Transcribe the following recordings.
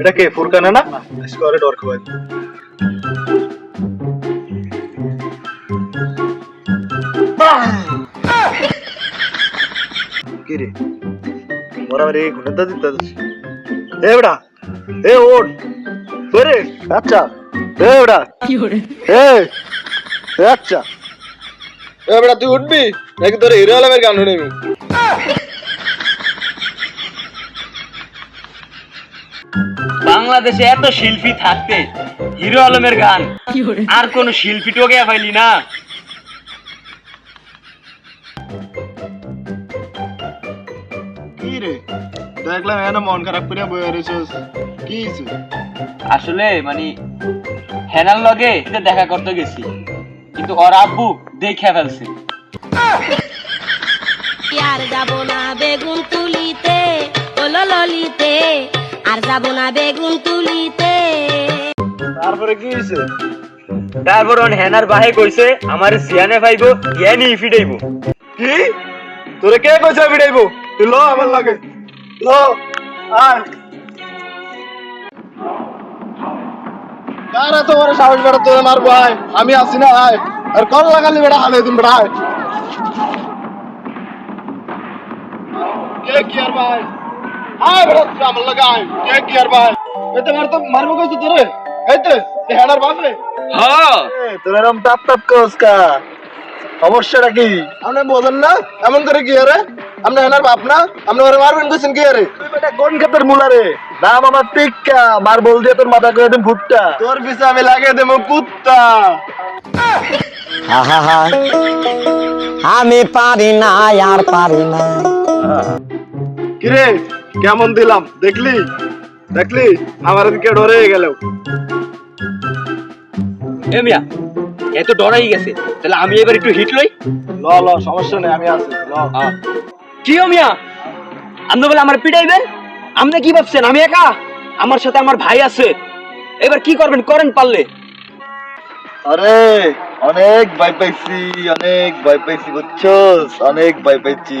এটা কে ফুরকানা না? স্কোয়ারে ডর খাওয়াই। কি রে? মোরা রে গুণতা দিতে এ বড়া এ ওঠ। বেরে আচ্ছা এ বড়া এ এ আচ্ছা। এ বড়া তুই উঠবি? নাকি তোর হিরো আলমের গান শুনবি? বাংলাদেশে এত শিল্পী থাকতে হিরো আলমের গান। আর কোন শিল্পী টোকে পাইলি না। দেখলাম এনে মন খারাপ করে রয়েছিস কি আসলে মানে হেনার লগে এটা দেখা করতে গেছি কিন্তু ওর আব্বু দেখে ফেলছে। আর যাব না বেগুন তুলিতে ওলো ললিতে যাব না বেগুন তুলিতে। তারপরে কি হয়েছে তারপর ওন হেনার বাহে কইছে আমার সিয়ানে পাইবো ইয়ানি ফিডাইবো কি? তোরে কে কইছে বিড়াইবো তুই ল আমার লাগে। ল আয়। কারা তোমার সাহস বেড়া তোরে মারবো আয়? আমি আছি না আয়। আর কল লাগালি বেড়া হালে দিন বেড়া আয়। কে কি আর ভাই? আয় বেড়া আমার লাগে আয়। কে কি আর ভাই? এই মার তো মারবো কইছে তোরে। এই হেডার বাপ হ্যাঁ। তোর এরকম টাপ টাপ করস কা? সমস্যাটা কি? আপনি বোঝেন না এমন করে কি আরে? বাপ না আপনি ওরে মারবেন কইছেন কি আরে? কোন ক্ষেতের মুলা রে? নাম আমার টিক্কা মার বল দিয়ে তোর মাথা করে দিন ভুট্টা। তোর পিছে আমি লাগিয়ে দেবো কুত্তা। আমি পারি না আর পারি না। কিরে? কেমন দিলাম? দেখলি? দেখলি? আমার দিকে ডরে গেল। এ মিয়া এত ডরাই গেছে। তাহলে আমি এবার একটু হিট লই? ল ল সমস্যা নেই আমি আছি। ল। কি ও মিয়া? আপনি বলে আমার পিটাইবেন? আপনি কি ভাবছেন? আমি একা? আমার সাথে আমার ভাই আছে। এবার কি করবেন? করেন পারলে। আরে অনেক ভয় পাইছি অনেক ভয় পাইছি বুঝছস? অনেক ভয় পাইছি।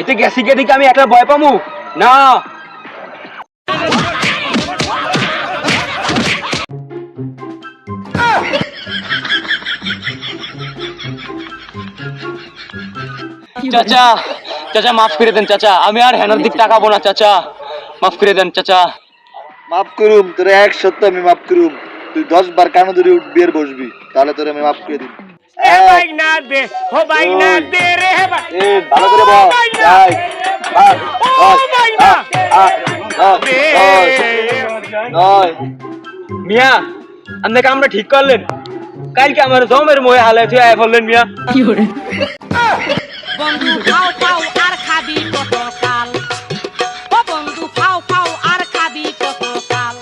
এতে গেছি গে দিকে আমি একটা ভয় পামু। না। চাচা চাচা, মাফ করে দেন, চাচা। আমি আর হেনার দিক তাকাবো না, চাচা। মাফ করে দেন, চাচা। মাফ করুম, তোর এক সত্য আমি মাফ করুম। তুই দশ বার কানো ধরে উঠবি আর বসবি। তাহলে তোর আমি মাফ করে দিই এ, ভালো করে বল। আয়, আয়, নয়, আ, আ, নয়। মিয়া আপনাকে আমরা ঠিক করলেন। কালকে আমার জমের মহে হালে তুই আয় বললেন মিয়া। বন্ধু ফাও ফাও আর খাবি কত কাল? ও বন্ধু ফাও ফাও আর খাবি কত কাল?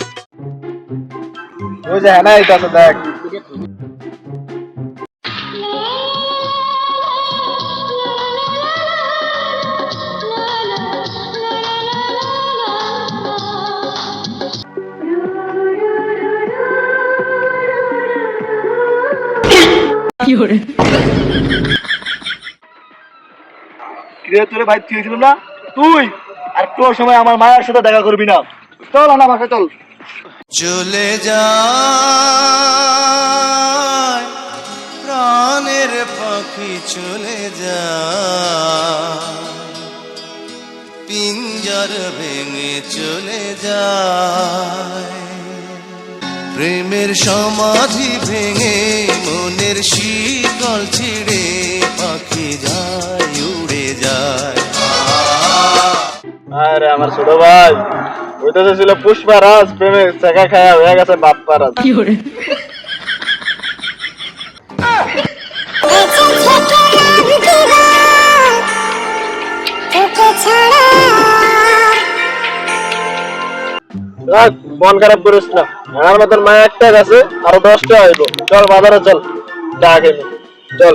যে হ্যাঁ এটা আছে দেখ। কিরে? তোরে ভাই তুই ছিল না? তুই আর তোর সময় আমার মায়ের সাথে দেখা করবি না। চল আনা ভাষা চল। চলে যায় প্রাণের পাখি চলে যায় পিঞ্জর ভেঙে চলে যায় প্রেমের সমাধি ভেঙে শীতল ছিঁড়ে পাখি যায় উড়ে যায়। আরে আমার ছোট ভাই ওইটা তো ছিল পুষ্পারাজ প্রেমে চাকা খায়া হয়ে গেছে বাপ্পারাজ রাখ, মন খারাপ করিস না। আমার মতন মায়া একটা গেছে আরও দশটা হইব। চল বাজারে চল। চা খেয়ে নি। চল